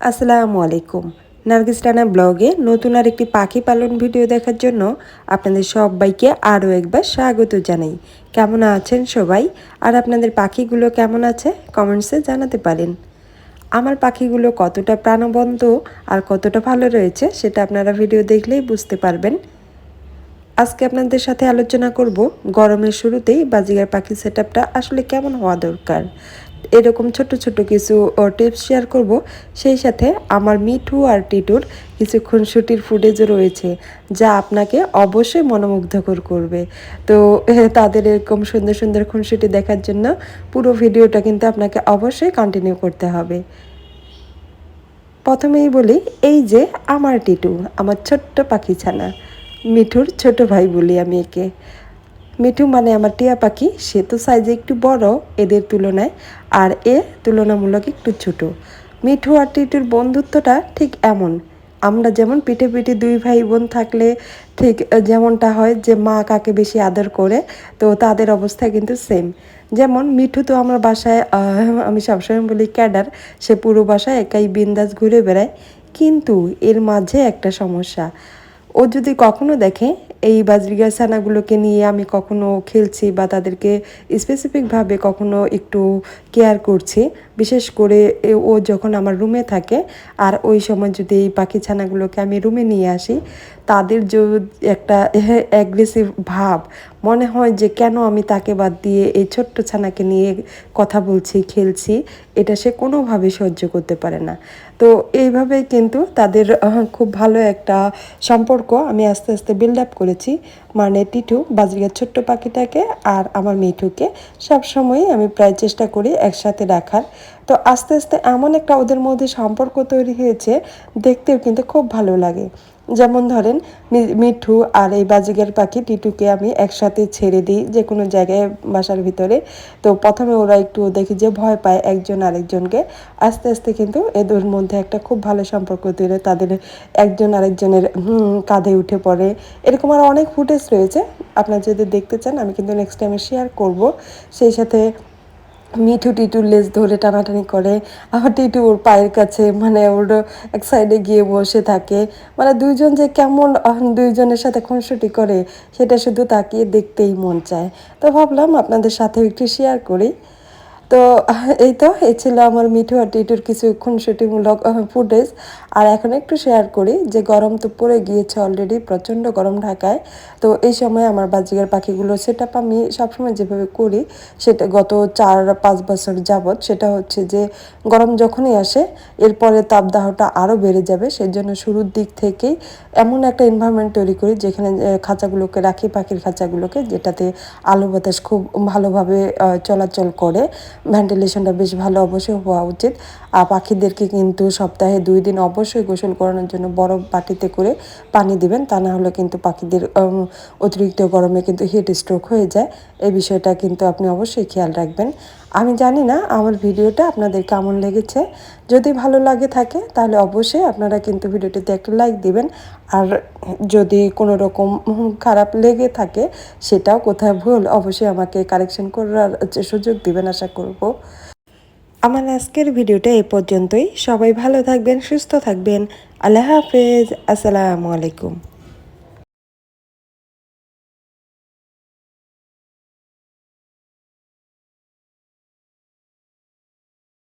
আসসালামু আলাইকুম। নার্গিস রানা ব্লগে নতুন আর একটি পাখি পালন ভিডিও দেখার জন্য আপনাদের সবাইকে আরও একবার স্বাগত জানাই। কেমন আছেন সবাই? আর আপনাদের পাখিগুলো কেমন আছে? কমেন্টসে জানাতে পারেন। আমার পাখিগুলো কতটা প্রাণবন্ত আর কতটা ভালো রয়েছে সেটা আপনারা ভিডিও দেখলেই বুঝতে পারবেন। আজকে আপনাদের সাথে আলোচনা করব গরমের শুরুতেই বাজিগার পাখি সেট আসলে কেমন হওয়া দরকার। এরকম ছোট ছোট কিছু টিপস শেয়ার করব। সেই সাথে আমার মিঠু আর টিটুর কিছু খুনসুটির ফুটেজও রয়েছে, যা আপনাকে অবশ্যই মনোমুগ্ধকর করবে। তো, তাদের এরকম সুন্দর সুন্দর খুনসুটি দেখার জন্য পুরো ভিডিওটা কিন্তু আপনাকে অবশ্যই কন্টিনিউ করতে হবে। প্রথমেই বলি, এই যে আমার টিটু, আমার ছোট্ট পাখি ছানা, মিঠুর ছোট ভাই বলি আমি একে। মিঠু মানে আমার টিয়া পাখি, সে তো সাইজে একটু বড়, এদের তুলনায়, আর এ তুলনামূলক একটু ছোট। মিঠু আর টিটুর বন্ধুত্বটা ঠিক এমন। আমরা যেমন পিঠে পিঠে দুই ভাই বোন থাকলে ঠিক যেমনটা হয় যে মা কাকে বেশি আদর করে, তো তাদের অবস্থা কিন্তু সেম যেমন মিঠু তো আমার বাসায় আমি সবসময় বলি ক্যাডার, সে পুরো বাসায় একাই বিন্দাস ঘুরে বেড়ায়। কিন্তু এর মাঝে একটা সমস্যা। ও যদি কখনো দেখে এই বাজরিগা ছানাগুলোকে নিয়ে আমি কখনো খেলছি বা তাদেরকে স্পেসিফিকভাবে কখনো একটু কেয়ার করছি। বিশেষ করে ও যখন আমার রুমে থাকে, আর ওই সময় যদি এই পাখি ছানাগুলোকে আমি রুমে নিয়ে আসি তাদের যে একটা অ্যাগ্রেসিভ ভাব, মনে হয় যে কেন আমি তাকে বাদ দিয়ে এই ছোট্ট ছানাকে নিয়ে কথা বলছি, খেলছি, এটা সে কোনোভাবে সহ্য করতে পারে না। তো এইভাবে কিন্তু তাদের খুব ভালো একটা সম্পর্ক আমি আস্তে আস্তে বিল্ড আপ করেছি। মানে টিটু বাজরিয়ার ছোট্ট পাখিটাকে আর আমার মিঠুকে সবসময়ই আমি প্রায় চেষ্টা করি একসাথে রাখার। তো আস্তে আস্তে এমন একটা ওদের মধ্যে সম্পর্ক তৈরি হয়েছে, দেখতেও কিন্তু খুব ভালো লাগে। যেমন ধরেন মিঠু আর এই বাজিগার পাখি টিটুকে আমি একসাথে ছেড়ে দিই যে কোনো জায়গায় বাসার ভিতরে। তো প্রথমে ওরা একটু দেখি যে ভয় পায় একজন আরেকজনকে। আস্তে আস্তে কিন্তু এদের মধ্যে একটা খুব ভালো সম্পর্ক তৈরি তাদের একজন আরেকজনের কাঁধে উঠে পড়ে। এরকম আর অনেক ফুটেজ রয়েছে। আপনারা যদি দেখতে চান, আমি কিন্তু নেক্সট টাইমে শেয়ার করব। সেই সাথে মিঠু টিটু লেজ ধরে টানাটানি করে। আবার টিটু ওর পায়ের কাছে মানে ওর এক সাইডে গিয়ে বসে থাকে। মানে দুইজন যে কেমন দুইজনের সাথে খুনসুটি করে, সেটা শুধু তাকিয়ে দেখতেই মন চায়। তো ভাবলাম আপনাদের সাথে একটু শেয়ার করি। তো, এই তো, এই ছিল আমার মিঠু আর টিটুর কিছু খুনসুটিমূলক ফুটেজ আর এখন একটু শেয়ার করি যে গরম তো পড়ে গিয়েছে অলরেডি প্রচণ্ড গরম ঢাকায়। তো এই সময় আমার বাজিগার পাখিগুলো সেট আমি সবসময় যেভাবে করি, সেটা গত চার, পাঁচ বছর যাবৎ, সেটা হচ্ছে যে গরম যখনই আসে, এরপরে তাপদাহটা আরও বেড়ে যাবে। সেই জন্য শুরুর দিক থেকেই এমন একটা এনভায়রনমেন্ট তৈরি করি যেখানে খাঁচাগুলোকে রাখি, পাখির খাঁচাগুলোকে, যেটাতে আলো বাতাস খুব ভালোভাবে চলাচল করে। ভেন্টিলেশনটা বেশ ভালো অবশ্যই হওয়া উচিত। আর পাখিদেরকে কিন্তু সপ্তাহে দুই দিন অবশ্যই গোসল করানোর জন্য বড় বাটিতে করে পানি দিবেন, তা না হলে কিন্তু পাখিদের অতিরিক্ত গরমে কিন্তু হিট স্ট্রোক হয়ে যায়। এই বিষয়টা কিন্তু আপনি অবশ্যই খেয়াল রাখবেন। আমি জানি না আমার ভিডিওটা আপনাদের কেমন লেগেছে। যদি ভালো লাগে থাকে, তাহলে অবশ্যই আপনারা কিন্তু ভিডিওটিতে একটা লাইক দিবেন। আর যদি কোনো রকম খারাপ লেগে থাকে, সেটাও কোথায় ভুল, অবশ্যই আমাকে কারেকশন করার সুযোগ দিবেন, আশা করব। আমার আজকের ভিডিওটা এ পর্যন্তই। সবাই ভালো থাকবেন, সুস্থ থাকবেন। আল্লাহ হাফেজ। আসসালামু আলাইকুম।